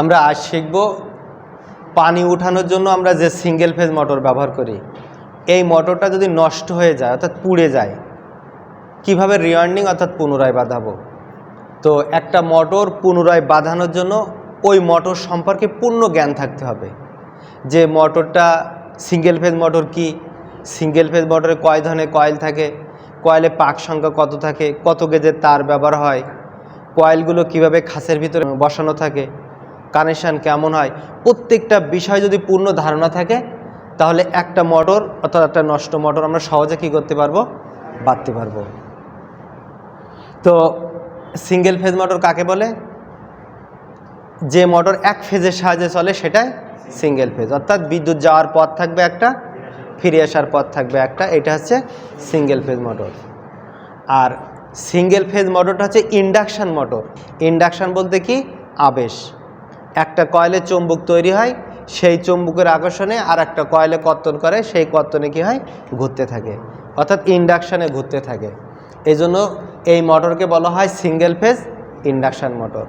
আমরা আজ শিখব পানি উঠানোর জন্য আমরা যে সিঙ্গেল ফেজ মোটর ব্যবহার করি, এই মোটরটা যদি নষ্ট হয়ে যায়, অর্থাৎ পুড়ে যায়, কীভাবে রিওয়ার্নিং অর্থাৎ পুনরায় বাঁধাবো? তো একটা মোটর পুনরায় বাঁধানোর জন্য ওই মোটর সম্পর্কে পূর্ণ জ্ঞান থাকতে হবে। যে মোটরটা সিঙ্গেল ফেজ মোটর কি? সিঙ্গেল ফেজ মোটরে কয় ধরনের কয়েল থাকে? কয়েলে পাক সংখ্যা কত থাকে? কত গেজের তার ব্যবহার হয়? কয়েলগুলো কীভাবে খাসের ভিতরে বসানো থাকে? কানেকশান কেমন হয়? প্রত্যেকটা বিষয় যদি পূর্ণ ধারণা থাকে, তাহলে একটা মোটর অর্থাৎ একটা নষ্ট মোটর আমরা সহজে কী করতে পারব? বাঁধতে পারব। তো সিঙ্গেল ফেজ মোটর কাকে বলে? যে মোটর এক ফেজের সাহায্যে চলে, সেটাই সিঙ্গেল ফেজ অর্থাৎ বিদ্যুৎ যাওয়ার পথ থাকবে একটা, ফিরে আসার পথ থাকবে একটা, এটা হচ্ছে সিঙ্গেল ফেজ মোটর আর সিঙ্গেল ফেজ মোটরটা হচ্ছে ইন্ডাকশান মোটর ইন্ডাকশান বলতে কি? আবেশ। একটা কয়েলে চুম্বক তৈরি হয়, সেই চুম্বকের আকর্ষণে আর একটা কয়েলে কর্তন করে, সেই কর্তনে কি হয়? ঘুরতে থাকে। অর্থাৎ ইন্ডাকশানে ঘুরতে থাকে। এই জন্য এই মোটরকে বলা হয় সিঙ্গেল ফেজ ইন্ডাকশান মোটর।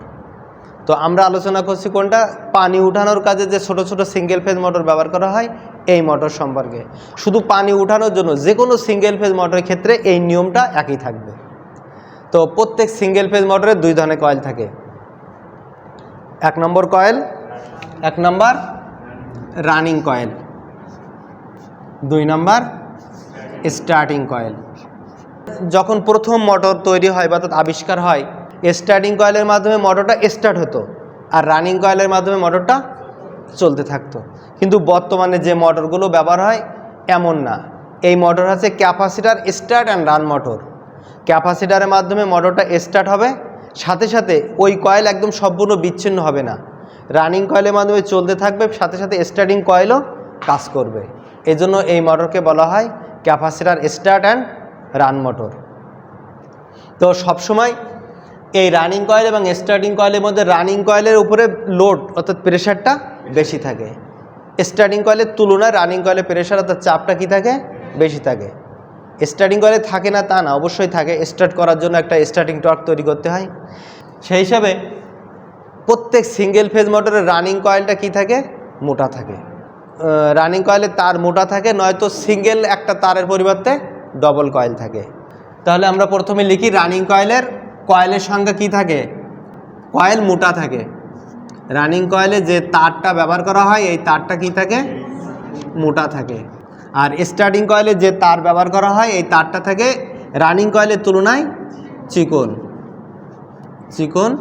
তো আমরা আলোচনা করছি কোনটা? পানি উঠানোর কাজে যে ছোট ছোট সিঙ্গেল ফেজ মোটর ব্যবহার করা হয়, এই মোটর সম্পর্কে। শুধু পানি উঠানোর জন্য যে কোনো সিঙ্গেল ফেজ মোটরের ক্ষেত্রে এই নিয়মটা একই থাকবে। তো প্রত্যেক সিঙ্গেল ফেজ মোটরে দুই ধরনের কয়েল থাকে। এক নম্বর কয়েল, এক নম্বর রানিং কয়েল, দুই নম্বর স্টার্টিং কয়েল। যখন প্রথম মোটর তৈরি হয় বা আবিষ্কার হয়, স্টার্টিং কয়েলের মাধ্যমে মোটরটা স্টার্ট হতো আর রানিং কয়েলের মাধ্যমে মোটরটা চলতে থাকতো। কিন্তু বর্তমানে যে মোটরগুলো ব্যবহার হয়, এমন না। এই মোটর হচ্ছে capacitor start and run motor. ক্যাপাসিটারের মাধ্যমে মোটরটা স্টার্ট হবে সাথে সাথে ওই কয়েল একদম সম্পূর্ণ বিচ্ছিন্ন হবে না। রানিং কয়েলের মাধ্যমে চলতে থাকবে, সাথে সাথে স্টার্টিং কয়েলও কাজ করবে। এজন্য এই মোটরকে বলা হয় capacitor start and run motor তো সবসময় এই রানিং কয়েল এবং স্টার্টিং কয়েলের মধ্যে রানিং কয়েলের উপরে লোড অর্থাৎ প্রেশারটা বেশি থাকে। স্টার্টিং কয়েলের তুলনায় রানিং কয়েলের প্রেশার অর্থাৎ চাপটা কী থাকে? বেশি থাকে। স্টার্টিং কয়েলে থাকে না তা না, অবশ্যই থাকে। স্টার্ট করার জন্য একটা স্টার্টিং টর্ক তৈরি করতে হয়। সেই হিসাবে প্রত্যেক সিঙ্গেল ফেজ মোটরের রানিং কয়েলটা কি থাকে? মোটা থাকে। রানিং কয়েলের তার মোটা থাকে, নয়তো সিঙ্গেল একটা তারের পরিবর্তে ডবল কয়েল থাকে। তাহলে আমরা প্রথমে লিখি রানিং কয়েলের কয়েলের সংখ্যা কি থাকে? কয়েল মোটা থাকে। রানিং কয়েলে যে তারটা ব্যবহার করা হয়, এই তারটা কি থাকে? মোটা থাকে। আর স্টার্টিং কয়েলে যে তার ব্যবহার করা হয়, এই তারটা থাকে রানিং কয়েলের তুলনায় চিকন। চিকন।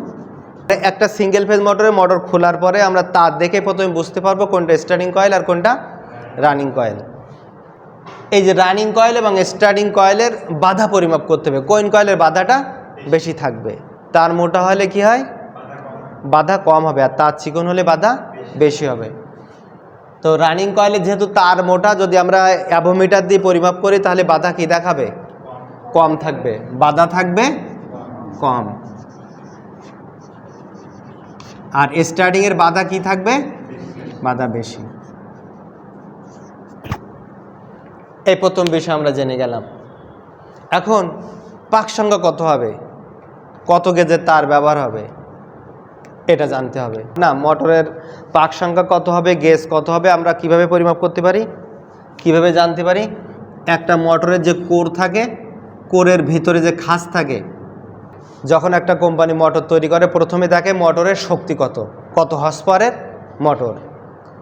একটা সিঙ্গেল ফেজ মোটরে মোটর খোলার পরে আমরা তার দেখে প্রথমে বুঝতে পারব কোনটা স্টার্টিং কয়েল আর কোনটা রানিং কয়েল এই যে রানিং কয়েল এবং স্টার্টিং কয়েলের বাধা পরিমাপ করতে হবে। কোন কয়েলের বাধাটা বেশি থাকবে? তার মোটা হলে কি হয়? বাধা কম হবে। আর তার চিকন হলে বাধা বেশি হবে। তো রানিং কয়েলে যেহেতু তার মোটা, যদি আমরা অ্যাভোমিটার দিয়ে পরিমাপ করি, তাহলে বাধা কি দেখাবে? কম থাকবে। বাধা থাকবে কম। আর স্টার্টিংয়ের বাধা কি থাকবে? বাধা বেশি। এই প্রথম বিষয় আমরা জেনে গেলাম। এখন পাক সংখ্যা কত হবে? কত গেজের তার ব্যবহার হবে? এটা জানতে হবে। না, মোটরের পাক সংখ্যা কত হবে গেজ কত হবে, আমরা কীভাবে পরিমাপ করতে পারি? কীভাবে জানতে পারি? একটা মোটরের যে কোর থাকে, কোরের ভিতরে যে খাস থাকে, যখন একটা কোম্পানি মোটর তৈরি করে, প্রথমে দেখে মোটরের শক্তি কত? কত হর্স পাওয়ারের মোটর?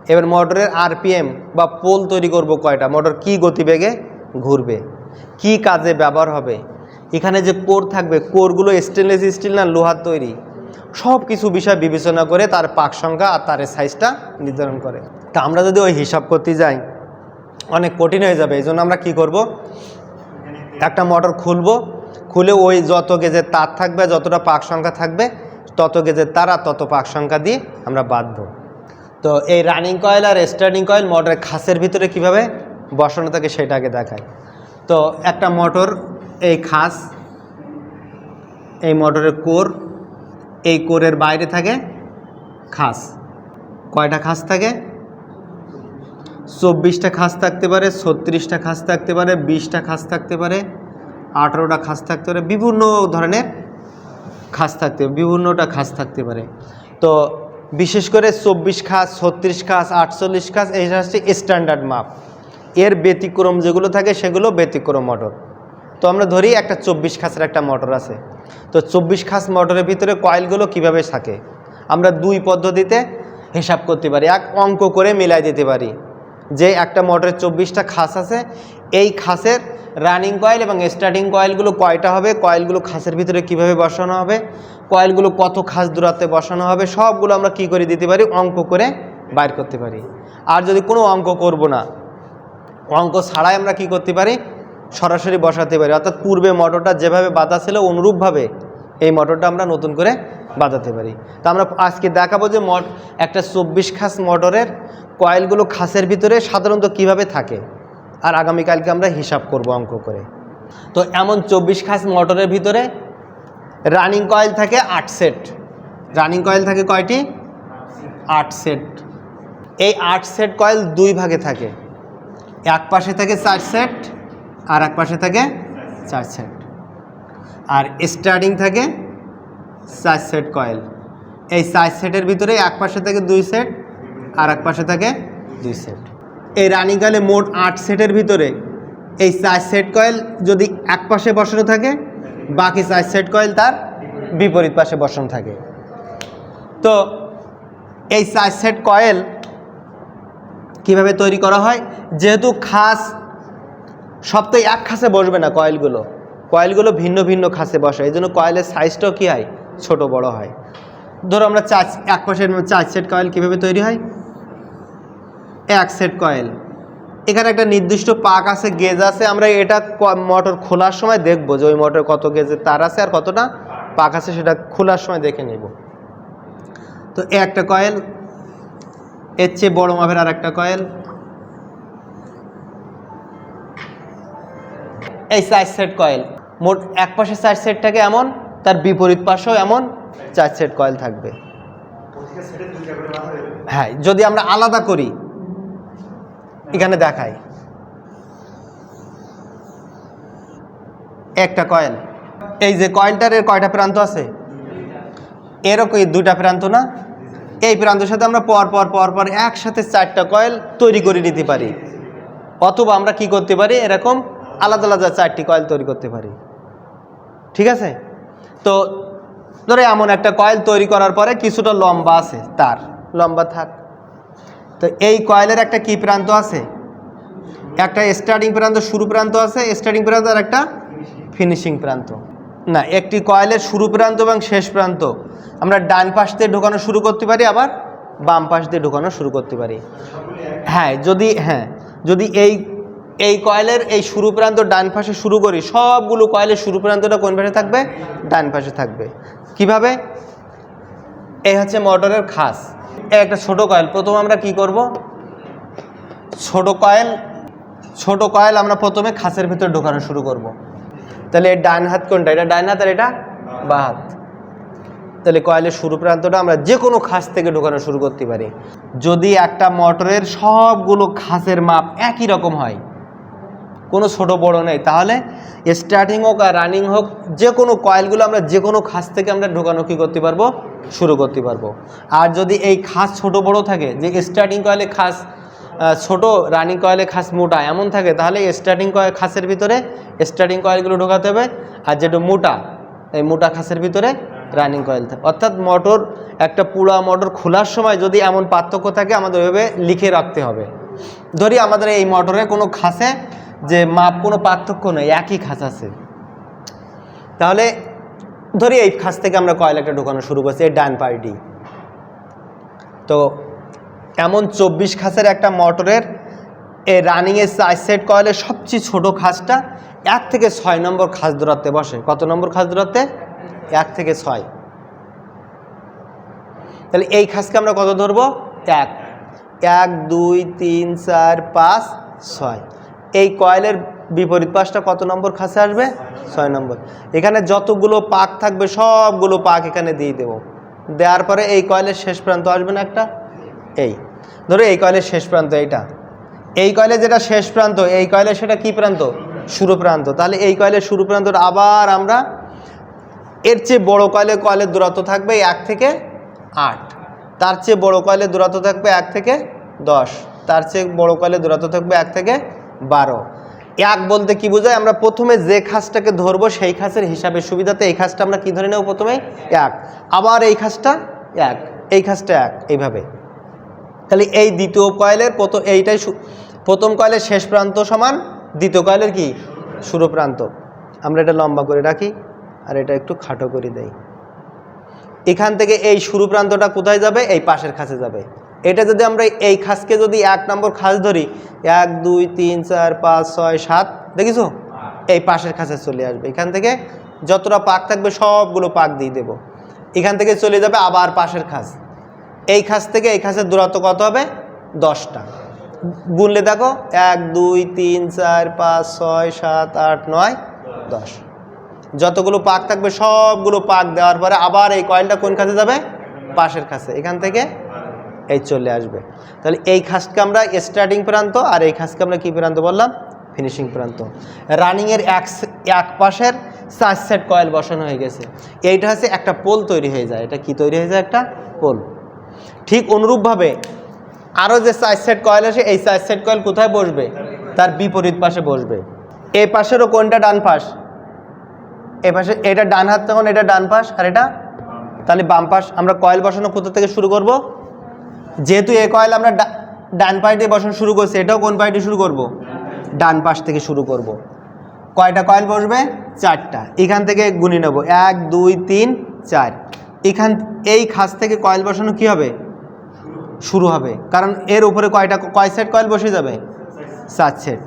এবার মোটরের আরপিএম বা পোল তৈরি করব কয়টা? মোটর কি গতিবেগে ঘুরবে? কি কাজে ব্যবহার হবে? এখানে যে কোর থাকবে, কোরগুলো স্টেনলেস স্টিল না লোহার তৈরি? সব কিছু বিষয় বিবেচনা করে তার পাক সংখ্যা আর তার সাইজটা নির্ধারণ করে। তা আমরা যদি ওই হিসাব করতে যাই, অনেক কঠিন হয়ে যাবে। এই জন্য আমরা কী করব? একটা মোটর খুলবো। খুলে ওই যত গেজের তার থাকবে, যতটা পাক সংখ্যা থাকবে, তত গেজের তার আর তত পাক সংখ্যা দিয়ে আমরা বাঁধবো। তো এই রানিং কয়েল আর স্টার্টিং কয়েল মোটরের খাসের ভিতরে কীভাবে বসানো থাকে সেটাকে দেখায় তো একটা মোটর এই খাস, এই মোটরের কোর এই কোরের বাইরে থাকে খাস। কয়টা খাস থাকে? চব্বিশটা খাস থাকতে পারে, ছত্রিশটা খাস থাকতে পারে, বিশটা খাস থাকতে পারে, আঠেরোটা খাস থাকতে পারে, বিভিন্ন ধরনের খাস থাকতে বিভিন্নটা খাস থাকতে পারে। তো বিশেষ করে চব্বিশ খাস, ছত্রিশ খাস, আটচল্লিশ খাস, এই হচ্ছে স্ট্যান্ডার্ড মাপ এর ব্যতিক্রম যেগুলো থাকে সেগুলো ব্যতিক্রম মোটর তো আমরা ধরি একটা চব্বিশ খাসের একটা মোটর আছে। তো চব্বিশ খাস মোটরের ভিতরে কয়েলগুলো কীভাবে থাকে? আমরা দুই পদ্ধতিতে হিসাব করতে পারি, এক অঙ্ক করে মিলাই দিতে পারি যে একটা মোটরের চব্বিশটা খাস আছে, এই খাসের রানিং কয়েল এবং স্টার্টিং কয়েলগুলো কয়টা হবে, কয়েলগুলো খাসের ভিতরে কীভাবে বসানো হবে, কয়েলগুলো কত খাস দূরত্বে বসানো হবে, সবগুলো আমরা কি করে দিতে পারি, অঙ্ক করে বাইর করতে পারি। আর যদি কোনো অঙ্ক করব না, অঙ্ক ছাড়াই আমরা কি করতে পারি সরাসরি বসাতে পারি। অর্থাৎ পূর্বে মোটরটা যেভাবে বাঁধা ছিল, অনুরূপভাবে এই মটরটা আমরা নতুন করে বাঁধাতে পারি। তো আমরা আজকে দেখাবো যে মট একটা চব্বিশ খাস মটরের কয়েলগুলো খাসের ভিতরে সাধারণত কীভাবে থাকে আর আগামীকালকে আমরা হিসাব করব অঙ্ক করে। তো এমন চব্বিশ খাস মটরের ভিতরে রানিং কয়েল থাকে আট সেট। রানিং কয়েল থাকে কয়টি? আট সেট। এই আট সেট কয়েল দুই ভাগে থাকে। এক পাশে থাকে চার সেট আর এক পাশে থাকে চার সেট। আর স্টার্টিং থাকে চার সেট কয়েল এই চার সেটের ভিতরে এক পাশে থাকে দুই সেট, আর এক পাশে থাকে দুই সেট। এই রানিং কয়েলে মোট আট সেটের ভিতরে এই চার সেট কয়েল যদি এক পাশে বসানো থাকে, বাকি চার সেট কয়েল তার বিপরীত পাশে বসানো থাকে। তো এই চার সেট কয়েল কীভাবে তৈরি করা হয়? যেহেতু খাস সব তো এক খাসে বসবে না কয়েলগুলো। কয়েলগুলো ভিন্ন ভিন্ন খাসে বসে। এই জন্য কয়েলের সাইজটাও কী হয়? ছোট, বড় হয়। ধরো আমরা চার, এক পাশের চার সেট কয়েল কীভাবে তৈরি হয়? এক সেট কয়েল। এখানে একটা নির্দিষ্ট পাক আছে, গেজ আছে। আমরা এটা মোটর খোলার সময় দেখব যে ওই মোটর কত গেজের তার আছে আর কতটা পাক আছে সেটা খোলার সময় দেখে নেব। তো একটা কয়েল, এর চেয়ে বড় মাপের আর একটা কয়েল এই চার সেট কয়েল। মোট এক পাশে চার সেট থাকে এমন, তার বিপরীত পাশেও এমন চার সেট কয়েল থাকবে। হ্যাঁ যদি আমরা আলাদা করি, এখানে দেখাই। একটা কয়েল। এই যে কয়েলটার এর কয়টা প্রান্ত আছে? এরকম এই দুটা প্রান্ত না? এই প্রান্তের সাথে আমরা পর পর পর পর একসাথে চারটা কয়েল তৈরি করে নিতে পারি। অথবা আমরা কি করতে পারি? এরকম আলাদা আলাদা চারটি কয়েল তৈরি করতে পারি। ঠিক আছে? তো ধরে এমন একটা কয়েল তৈরি করার পরে কিছুটা লম্বা আছে তার। লম্বা থাক। তো এই কয়েলের একটা কি প্রান্ত আছে? একটা স্টার্টিং প্রান্ত, শুরু প্রান্ত আছে স্টার্টিং প্রান্ত আর একটা ফিনিশিং প্রান্ত। না, একটি কয়েলের শুরু প্রান্ত এবং শেষ প্রান্ত। আমরা ডান পাশ দিয়ে ঢোকানো শুরু করতে পারি, আবার বাম পাশ দিয়ে ঢোকানো শুরু করতে পারি। হ্যাঁ যদি হ্যাঁ যদি এই এই কয়েলের এই শুরু প্রান্ত ডান পাশে শুরু করি, সবগুলো কয়েলের শুরু প্রান্তটা কোন পাশে থাকবে? ডান পাশে থাকবে। কীভাবে? এই হচ্ছে মোটরের খাস। একটা ছোট কয়েল। প্রথম আমরা কি করব? ছোট কয়েল ছোট কয়েল আমরা প্রথমে খাসের ভিতরে ঢোকানো শুরু করব। তাহলে এর ডান হাত কোনটা? এটা ডান হাত আর এটা বা হাত। তাহলে কয়েলের শুরু প্রান্তটা আমরা যে কোনো খাস থেকে ঢোকানো শুরু করতে পারি। যদি একটা মোটরের সবগুলো খাসের মাপ একই রকম হয় কোনো ছোটো বড় নেই। তাহলে স্টার্টিং হোক আর রানিং হোক, যে কোনো কয়েলগুলো আমরা যে কোনো খাস থেকে আমরা ঢোকানো কী করতে পারব? শুরু করতে পারব। আর যদি এই খাস ছোট বড় থাকে, যে স্টার্টিং কয়েলে খাস ছোট রানিং কয়েলে খাস মোটা এমন থাকে, তাহলে স্টার্টিং কয়েল খাসের ভিতরে স্টার্টিং কয়েলগুলো ঢোকাতে হবে। আর যেটা মোটা, এই মোটা খাসের ভিতরে রানিং কয়েল থাকে অর্থাৎ মোটর একটা পুরা মোটর খোলার সময় যদি এমন পার্থক্য থাকে, আমাদের ওইভাবে লিখে রাখতে হবে। ধরি আমাদের এই মোটরে কোনো খাসে যে মাপ কোনো পার্থক্য নেই, একই খাস আছে। তাহলে ধরি এই খাস থেকে আমরা কয়েল একটা ঢোকানো শুরু করছি, এই ডান পার্টি তো এমন চব্বিশ খাসের একটা মোটরের এই রানিংয়ের চার সেট কয়েলের সবচেয়ে ছোট খাসটা এক থেকে ছয় নম্বর খাস দূরত্বে বসে। কত নম্বর খাস দূরত্বে? এক থেকে ছয়। তাহলে এই খাসকে আমরা কত ধরবো? এক। এক, দুই, তিন, চার, পাঁচ, ছয়। এই কয়েলের বিপরীত পাশটা কত নম্বর খাসে আসবে? ছয় নম্বর। এখানে যতগুলো পাক থাকবে, সবগুলো পাক এখানে দিয়ে দেবো। দেওয়ার পরে এই কয়েলের শেষ প্রান্ত আসবে না একটা? এই। ধরো এই কয়েলের শেষ প্রান্ত এইটা। এই কয়েলে যেটা শেষ প্রান্ত, এই কয়েলের সেটা কি প্রান্ত? শুরু প্রান্ত। তাহলে এই কয়েলের শুরু প্রান্তটা আবার আমরা, এর চেয়ে বড় কয়েলে কয়েলের দূরত্ব থাকবে এক থেকে আট। তার চেয়ে বড় কয়েলের দূরত্ব থাকবে এক থেকে দশ। তার চেয়ে বড় কয়েলের দূরত্ব থাকবে এক থেকে বারো। এক বলতে কি বোঝায়? আমরা প্রথমে যে খাসটাকে ধরবো, সেই খাসের হিসাবের সুবিধাতে এই খাসটা আমরা কি ধরে নেব প্রথমে? এক। আবার এই খাসটা? এক। এই খাসটা এক। এইভাবে। তাহলে এই দ্বিতীয় কয়েলের প্রথম এইটাই প্রথম কয়েলের শেষ প্রান্ত সমান দ্বিতীয় কয়েলের কি? শুরু প্রান্ত আমরা এটা লম্বা করে রাখি আর এটা একটু খাটো করে দেই। এখান থেকে এই শুরু প্রান্তটা কোথায় যাবে? এই পাশের খাসে যাবে। এটা যদি আমরা এই খাসকে যদি এক নম্বর খাস ধরি, এক, দুই, তিন, চার, পাঁচ, ছয়, সাত দেখিছো এই পাশের খাসে চলে আসবে। এখান থেকে যতটা পাক থাকবে সবগুলো পাক দিয়ে দেব। এখান থেকে চলে যাবে আবার পাশের খাস। এই খাস থেকে এই খাসের দূরত্ব কত হবে? দশটা। গুনলে দেখো, এক, দুই, তিন, চার, পাঁচ, ছয়, সাত, আট, নয়, দশ। যতগুলো পাক থাকবে সবগুলো পাক দেওয়ার পরে আবার এই কয়েলটা কোন খাসে যাবে? পাশের খাসে। এখান থেকে এই চলে আসবে। তাহলে এই খাসকে আমরা স্টার্টিং প্রান্ত আর এই খাসকে আমরা কী প্রান্ত বললাম? ফিনিশিং প্রান্ত। রানিংয়ের এক এক পাশের চার সেট কয়েল বসানো হয়ে গেছে। এইটা হচ্ছে একটা পোল তৈরি হয়ে যায়। এটা কি তৈরি হয়ে যায়? একটা পোল। ঠিক অনুরূপভাবে আরও যে চার সেট কয়েল আসে এই চার সেট কয়েল কোথায় বসবে? তার বিপরীত পাশে বসবে। এই পাশেরও কোনটা ডান পাশ? এ পাশে, এটা ডান হাত তখন এটা ডান পাশ আর এটা তাহলে বাম পাশ আমরা কয়েল বসানো কোথা থেকে শুরু করব? যেহেতু এ কয়েল আমরা ডান পাশ বসানো শুরু করছি, এটাও কোন পাশ শুরু করব? ডান পাশ থেকে শুরু করব। কয়টা কয়েল বসবে? চারটা। এখান থেকে গুনি নেব। এক, দুই, তিন, চার। এখান, এই খাস থেকে কয়েল বসানো কি হবে? শুরু হবে। কারণ এর উপরে কয়টা, কয় সেট কয়েল বসে যাবে? চার সেট।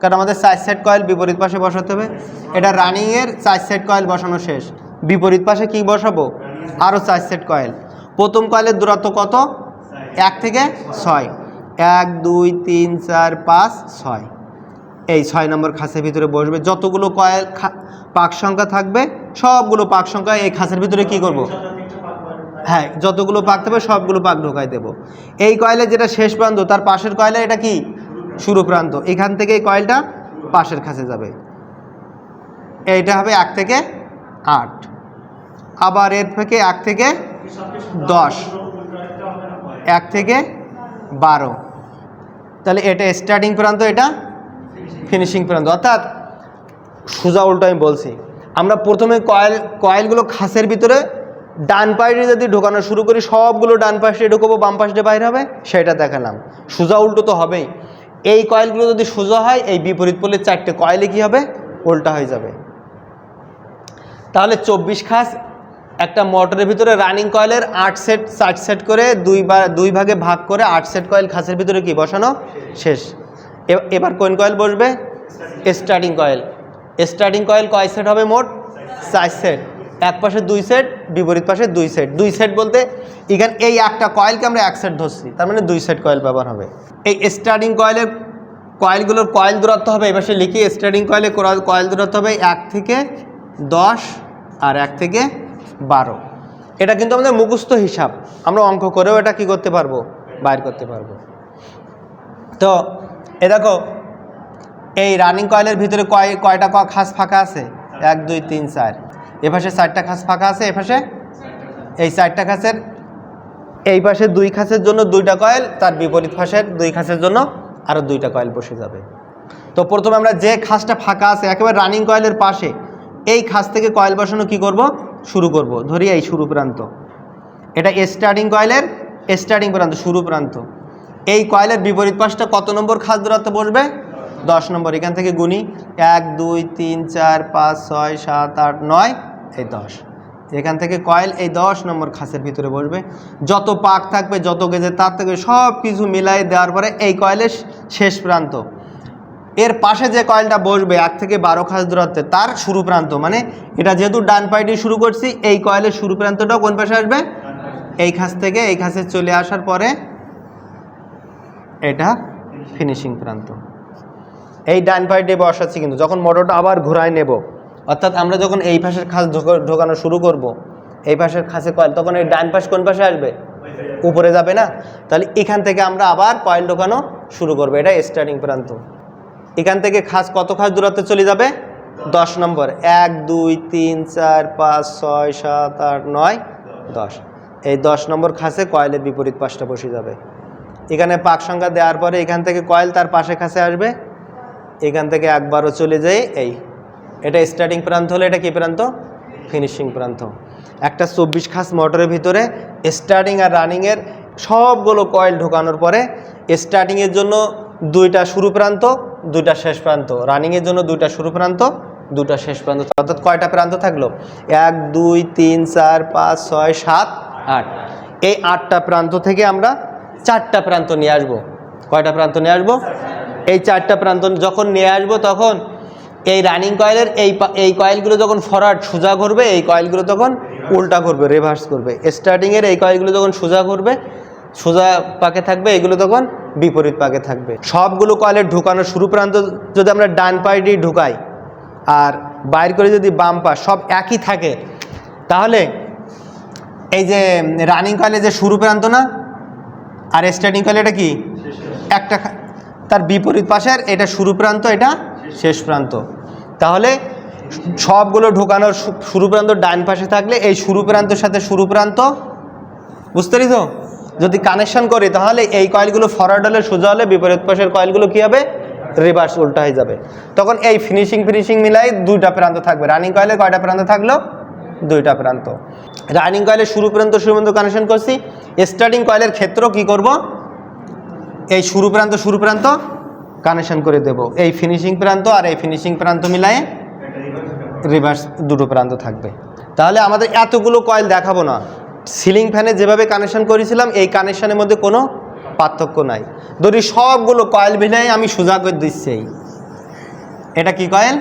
কারণ আমাদের চার সেট কয়েল বিপরীত পাশে বসাতে হবে। এটা রানিংয়ের চার সেট কয়েল বসানো শেষ। বিপরীত পাশে কি বসাবো? আরও চার সেট কয়েল। প্রথম কয়েলের দূরত্ব কত? এক থেকে ছয়। এক, দুই, তিন, চার, পাঁচ, ছয়। এই ছয় নম্বর খাসের ভিতরে বসবে। যতগুলো কয়েল পাক সংখ্যা থাকবে, সবগুলো পাক সংখ্যা এই খাসের ভিতরে কি করব? হ্যাঁ যতগুলো পাক থাকবে, সবগুলো পাক ঢোকাই দেব। এই কয়েলে যেটা শেষ প্রান্ত, তার পাশের কয়েলে এটা কি? শুরু প্রান্ত। এখান থেকে এই কয়েলটা পাশের কাছে যাবে। এইটা হবে এক থেকে আট। আবার এর থেকে এক থেকে দশ। এক থেকে বারো। তাহলে এটা স্টার্টিং প্রান্ত, এটা ফিনিশিং প্রান্ত। অর্থাৎ সোজা উল্টো আমি বলছি, আমরা প্রথমে কয়েল কয়েলগুলো খাসের ভিতরে ডান পাশে যদি ঢোকানো শুরু করি, সবগুলো ডান পাশে ঢুকাবো, বাম পাশে বাইরে হবে, সেটা দেখালাম। সোজা উল্টো তো হবেই। এই কয়েলগুলো যদি সোজা হয়, এই বিপরীত পড়লে চারটে কয়েলে কি হবে? উল্টা হয়ে যাবে। তাহলে চব্বিশ খাস একটা মোটরের ভিতরে রানিং কয়েলের আট সেট, ষাট সেট করে দুই দুই ভাগে ভাগ করে আট সেট কয়েল খাসের ভিতরে কি বসানো? শেষ। এবার কোন কয়েল বসবে? Starting coil. স্টার্টিং কয়েল কয় সেট হবে মোট? চার সেট। এক পাশে দুই সেট, বিপরীত পাশে দুই সেট। দুই সেট বলতে এখানে এই একটা কয়েলকে আমরা এক সেট ধরছি। তার মানে দুই সেট কয়েল ব্যবহার হবে। এই স্টার্টিং কয়েলের কয়েলগুলোর কয়েল দূরত্ব হবে। এই পাশে লিখি, স্টার্টিং কয়েলে কয়েল দূরত্ব হবে এক থেকে দশ আর এক থেকে বারো। এটা কিন্তু আমাদের মুখস্থ হিসাব। আমরা অঙ্ক করেও এটা কি করতে পারব? বাইর করতে পারব। তো, এ দেখো, এই রানিং কয়েলের ভিতরে কয় কয়টা ক- খাস ফাঁকা আছে? এক, দুই, তিন, চার। এ পাশে চারটা খাস ফাঁকা আছে? এ পাশে? এই চারটা খাসের, এই পাশে দুই খাসের জন্য দুইটা কয়েল তার বিপরীত পাশের দুই খাসের জন্য আরও দুইটা কয়েল বসে যাবে। তো প্রথমে আমরা যে খাসটা ফাঁকা আছে, একেবারে রানিং কয়েলের পাশে, এই খাস থেকে কয়েল বসানো কি করব? শুরু করব। ধরি এই শুরু প্রান্ত। এটা স্টার্টিং কয়েলের স্টার্টিং প্রান্ত, শুরু প্রান্ত। এই কয়েলের বিপরীত পাশটা কত নম্বর খাস দূরত্ব বসবে? দশ নম্বর। এখান থেকে গুনি। এক, দুই, তিন, চার, পাঁচ, ছয়, সাত, আট, নয়, এই দশ। এখান থেকে কয়েল এই দশ নম্বর খাসের ভিতরে বসবে। যত পাক থাকবে, যত গেজে তার থেকে সব কিছু মিলাই দেওয়ার পরে এই কয়েলের শেষ প্রান্ত। এর পাশে যে কয়েলটা বসবে, এক থেকে বারো খাস দূরত্বে, তার শুরু প্রান্ত মানে এটা যেহেতু ডান পাইটি শুরু করছি, এই কয়েলের শুরু প্রান্তটাও কোন পাশে আসবে? এই খাস থেকে, এই খাসে চলে আসার পরে এটা ফিনিশিং প্রান্ত। এই ডান পাইটে বসাচ্ছি কিন্তু, যখন মোটরটা আবার ঘোরায় নেব, অর্থাৎ আমরা যখন এই পাশের খাস ঢোকা- ঢোকানো শুরু করব, এই পাশের খাসে কয়েল তখন এই ডান পাশ কোন পাশে আসবে? উপরে যাবে না? তাহলে এখান থেকে আমরা আবার কয়েল ঢোকানো শুরু করব, এটা স্টার্টিং প্রান্ত। এখান থেকে খাস কত খাস দূরত্বে চলে যাবে? দশ নম্বর। এক, দুই, তিন, চার, পাঁচ, ছয়, সাত, আট, নয়, দশ। এই দশ নম্বর খাসে কয়েলের বিপরীত পাশটা বসে যাবে। এখানে পাক সংখ্যা দেওয়ার পরে এখান থেকে কয়েল তার পাশে খাসে আসবে। এখান থেকে একবারও চলে যায় এই। এটা স্টার্টিং প্রান্ত হলে, এটা কি প্রান্ত? ফিনিশিং প্রান্ত। একটা চব্বিশ খাস মোটরের ভিতরে স্টার্টিং আর রানিংয়ের সবগুলো কয়েল ঢোকানোর পরে স্টার্টিংয়ের জন্য দুইটা শুরু প্রান্ত দুইটা শেষ প্রান্ত। রানিংয়ের জন্য দুটা শুরু প্রান্ত দুটা শেষ প্রান্ত। অর্থাৎ কয়টা প্রান্ত থাকল? এক, দুই, তিন, চার, পাঁচ, ছয়, সাত, আট। এই আটটা প্রান্ত থেকে আমরা চারটা প্রান্ত নিয়ে আসব। কয়টা প্রান্ত নিয়ে আসব? এই চারটা প্রান্ত যখন নিয়ে আসব, তখন এই রানিং কয়েলের এই এই কয়েলগুলো যখন ফরওয়ার্ড সোজা করবে এই কয়েলগুলো তখন উল্টা করবে রিভার্স করবে। স্টার্টিংয়ের এই কয়েলগুলো যখন সোজা করবে সোজা পাকে থাকবে, এগুলো তখন বিপরীত পাকে থাকবে। সবগুলো কয়েলের ঢুকানোর শুরু প্রান্ত যদি আমরা ডান পায়ে দিয়ে ঢুকাই আর বাইর করে যদি বাম পা সব একই থাকে, তাহলে এই যে রানিং কয়েলে যে শুরু প্রান্ত না, আর স্টার্টিং কয়েল এটা কি? একটা তার বিপরীত পাশের এটা শুরু প্রান্ত, এটা শেষ প্রান্ত। তাহলে সবগুলো ঢোকানোর শুরু প্রান্ত ডান পাশে থাকলে এই শুরু প্রান্তের সাথে শুরু প্রান্ত, বুঝতে পারি তো? যদি কানেকশন করি, তাহলে এই কয়েলগুলো ফরওয়ার্ড হলে সোজা হলে বিপরীত পাশের কয়েলগুলো কী হবে? রিভার্স উল্টা হয়ে যাবে। তখন এই ফিনিশিং ফিনিশিং মিলাই দুইটা প্রান্ত থাকবে। রানিং কয়েলে কয়টা প্রান্ত থাকল? দুইটা প্রান্ত। রানিং কয়েলের শুরু প্রান্ত শুরু প্রান্ত কানেকশন করছি। স্টার্টিং কয়েলের ক্ষেত্রেও কী করব? এই শুরু প্রান্ত শুরু প্রান্ত কানেকশন করে দেব। এই ফিনিশিং প্রান্ত আর এই ফিনিশিং প্রান্ত মিলায়ে রিভার্স দুটো প্রান্ত থাকবে। তাহলে আমাদের এতগুলো কয়েল দেখাবো না। সিলিং ফ্যানে যেভাবে কানেকশন করেছিলাম, এই কানেকশানের মধ্যে কোনো পার্থক্য নাই। ধরি সবগুলো কয়েল মিলাই আমি সোজা করে দিচ্ছি। এটা কি কয়েল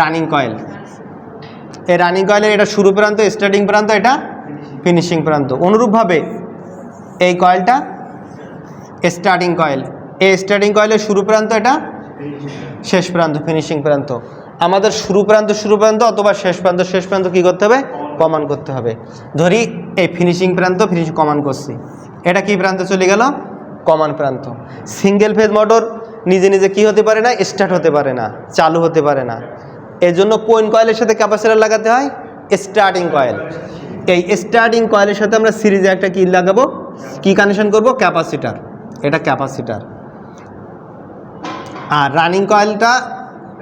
রানিং কয়েল এই রানিং কয়েলের এটা শুরু প্রান্ত স্টার্টিং প্রান্ত, এটা ফিনিশিং প্রান্ত। অনুরূপভাবে এই কয়েলটা স্টার্টিং কয়েল এই স্টার্টিং কয়েলের শুরু প্রান্ত এটা শেষ প্রান্ত ফিনিশিং প্রান্ত। আমাদের শুরু প্রান্ত শুরু প্রান্ত অথবা শেষ প্রান্ত শেষ প্রান্ত কী করতে হবে? কমান করতে হবে। ধরি, এই ফিনিশিং প্রান্ত ফিনিশিং কমান করছি। এটা কি প্রান্ত চলে গেল? কমান প্রান্ত। সিঙ্গেল ফেজ মোটর নিজে নিজে কি হতে পারে না? স্টার্ট হতে পারে না, চালু হতে পারে না। এর জন্য কোন কয়েলের সাথে ক্যাপাসিটার লাগাতে হয়? স্টার্টিং কয়েল এই স্টার্টিং কয়েলের সাথে আমরা সিরিজে একটা কি লাগাবো? কি কানেকশন করব? ক্যাপাসিটার এটা ক্যাপাসিটার আর রানিং কয়েলটা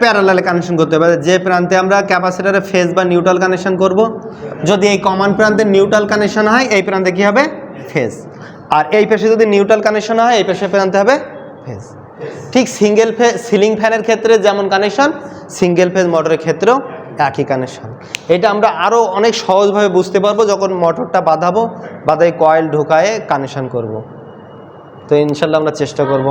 প্যারালালে কানেকশন করতে হবে। যে প্রান্তে আমরা ক্যাপাসিটারে ফেজ বা নিউট্রাল কানেকশন করব, যদি এই কমন প্রান্তে নিউট্রাল কানেকশন হয়, এই প্রান্তে কী হবে? ফেজ আর এই পাশে যদি নিউট্রাল কানেকশন হয়, এই পাশে প্রান্তে হবে ফেজ ঠিক সিঙ্গেল ফে সিলিং ফ্যানের ক্ষেত্রে যেমন কানেকশন সিঙ্গেল ফেজ মোটরের ক্ষেত্রেও একই কানেকশন এটা আমরা আরও অনেক সহজভাবে বুঝতে পারব যখন মোটরটা বাঁধাবো বাঁধাই কয়েল ঢোকায়ে কানেকশন করব। তো ইনশাল্লাহ আমরা চেষ্টা করব।